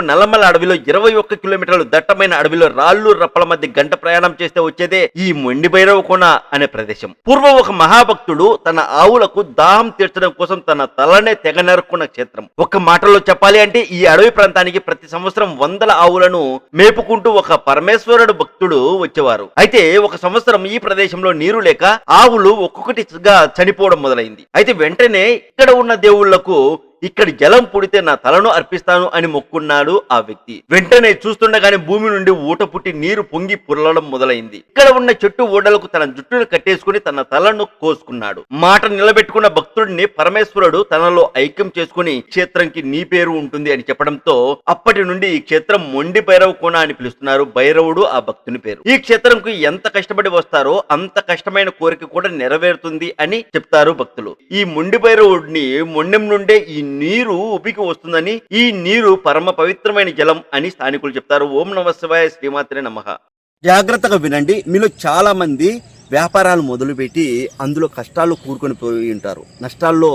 వైపు నల్లమల అడవిలో ఇరవై ఒక్క కిలోమీటర్లు దట్టమైన అడవిలో రాళ్ళు రప్పల మధ్య గంట ప్రయాణం చేస్తే వచ్చేదే ఈ మొండి భైరవ కోన అనే ప్రదేశం. పూర్వం ఒక మహాభక్తుడు తన ఆవులకు దాహం తీర్చడం కోసం తన తలనే తెగ నరుక్కున్న క్షేత్రం. ఒక మాటలో చెప్పాలి అంటే ఈ అడవి ప్రాంతానికి ప్రతి సంవత్సరం వందల ఆవులను మేపుకుంటూ ఒక పరమేశ్వరుడు భక్తుడు వచ్చేవారు. అయితే ఒక సంవత్సరం ఈ ప్రదేశంలో నీరు లేక ఆవులు ఒక్కొక్కటిగా చనిపోవడం మొదలైంది. అయితే వెంటనే ఇక్కడ ఉన్న దేవుళ్ళకు ఇక్కడ జలం పుడితే నా తలను అర్పిస్తాను అని మొక్కున్నాడు ఆ వ్యక్తి. వెంటనే చూస్తుండగానే భూమి నుండి ఊట పుట్టి నీరు పొంగి పురలడం మొదలైంది. ఇక్కడ ఉన్న చెట్టు ఓడలకు తన జుట్టును కట్టేసుకుని తన తలను కోసుకున్నాడు. మాట నిలబెట్టుకున్న భక్తుడిని పరమేశ్వరుడు తనలో ఐక్యం చేసుకుని క్షేత్రంకి నీ పేరు ఉంటుంది అని చెప్పడంతో అప్పటి నుండి ఈ క్షేత్రం మొండి భైరవ కోణ అని పిలుస్తున్నారు భైరవుడు ఆ భక్తుని పేరు. ఈ క్షేత్రంకు ఎంత కష్టపడి వస్తారో అంత కష్టమైన కోరిక కూడా నెరవేరుతుంది అని చెప్తారు భక్తులు. ఈ మొండి భైరవుడిని మొండెం నుండే ఈ నీరు ఉపికి వస్తుందని ఈ నీరు పరమ పవిత్రమైన జలం అని స్థానికులు చెప్తారు. ఓం నమ శివాయ శ్రీమాత్రే నమ. జాగ్రత్తగా వినండి మీలో చాలా మంది వ్యాపారాలు మొదలుపెట్టి అందులో కష్టాలు కూరుకొని పోయి ఉంటారు. నష్టాల్లో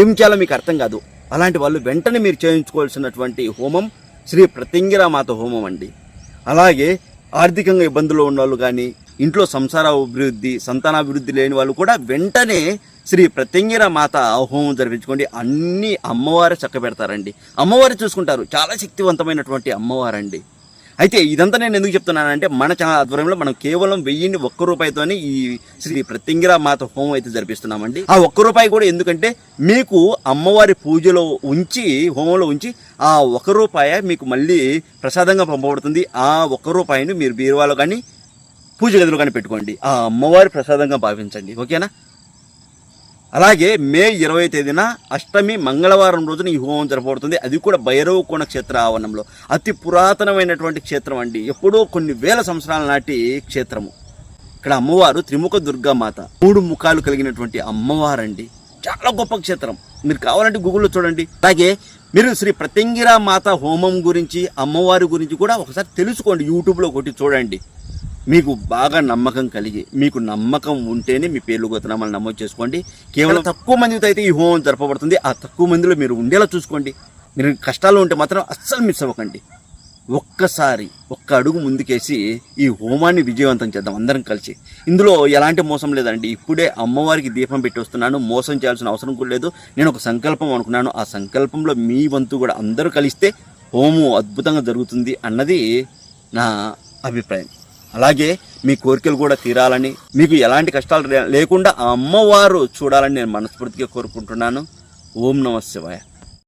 ఏం చేయాలో మీకు అర్థం కాదు. అలాంటి వాళ్ళు వెంటనే మీరు చేయించుకోవాల్సినటువంటి హోమం శ్రీ ప్రతింగిరామాత హోమం అండి. అలాగే ఆర్థికంగా ఇబ్బందులు ఉన్న వాళ్ళు కానీ ఇంట్లో సంసార అభివృద్ధి సంతానాభివృద్ధి లేని వాళ్ళు కూడా వెంటనే శ్రీ ప్రత్యంగిర మాత హోమం జరిపించుకోండి. అన్ని అమ్మవారు చక్క పెడతారండి. అమ్మవారు చూసుకుంటారు. చాలా శక్తివంతమైనటువంటి అమ్మవారండి. అయితే ఇదంతా నేను ఎందుకు చెప్తున్నానంటే మన ఛానల్ ఆధ్వర్యంలో మనం కేవలం వెయ్యిని ఒక్క రూపాయితోనే ఈ శ్రీ ప్రత్యంగిర మాత హోమం అయితే జరిపిస్తున్నామండి. ఆ ఒక్క రూపాయి కూడా ఎందుకంటే మీకు అమ్మవారి పూజలో ఉంచి హోమంలో ఉంచి ఆ ఒక్క రూపాయి మీకు మళ్ళీ ప్రసాదంగా పంపబడుతుంది. ఆ ఒక్క రూపాయిని మీరు బీరువాలో కానీ పూజ గదిలో కానీ పెట్టుకోండి ఆ అమ్మవారి ప్రసాదంగా భావించండి. ఓకేనా? అలాగే మే ఇరవై తేదీన అష్టమి మంగళవారం రోజున ఈ హోమం జరపబడుతుంది. అది కూడా భైరవ కోణ క్షేత్ర ఆవరణంలో. అతి పురాతనమైనటువంటి క్షేత్రం అండి. ఎప్పుడో కొన్ని వేల సంవత్సరాల నాటి క్షేత్రము. ఇక్కడ అమ్మవారు త్రిముఖ దుర్గామాత మూడు ముఖాలు కలిగినటువంటి అమ్మవారండి. చాలా గొప్ప క్షేత్రం. మీరు కావాలంటే గూగుల్లో చూడండి. అలాగే మీరు శ్రీ ప్రత్యంగిరా మాత హోమం గురించి అమ్మవారి గురించి కూడా ఒకసారి తెలుసుకోండి. యూట్యూబ్లో కొట్టి చూడండి. మీకు బాగా నమ్మకం కలిగి మీకు నమ్మకం ఉంటేనే మీ పేర్లు గోతనామాలు నమోదు చేసుకోండి. కేవలం తక్కువ మందితో అయితే ఈ హోమం జరపబడుతుంది. ఆ తక్కువ మందిలో మీరు ఉండేలా చూసుకోండి. మీరు కష్టాలు ఉంటే మాత్రం అస్సలు మిస్ అవ్వకండి. ఒక్కసారి ఒక్క అడుగు ముందుకేసి ఈ హోమాన్ని విజయవంతం చేద్దాం అందరం కలిసి. ఇందులో ఎలాంటి మోసం లేదండి. ఇప్పుడే అమ్మవారికి దీపం పెట్టి వస్తున్నాను. మోసం చేయాల్సిన అవసరం కూడా లేదు. నేను ఒక సంకల్పం అనుకున్నాను. ఆ సంకల్పంలో మీ వంతు కూడా అందరూ కలిస్తే హోమం అద్భుతంగా జరుగుతుంది అన్నది నా అభిప్రాయం. అలాగే మీ కోరికలు కూడా తీరాలని మీకు ఎలాంటి కష్టాలు లే- లేకుండా ఆ అమ్మవారు చూడాలని నేను మనస్ఫూర్తిగా కోరుకుంటున్నాను. ఓం నమ శివాయ.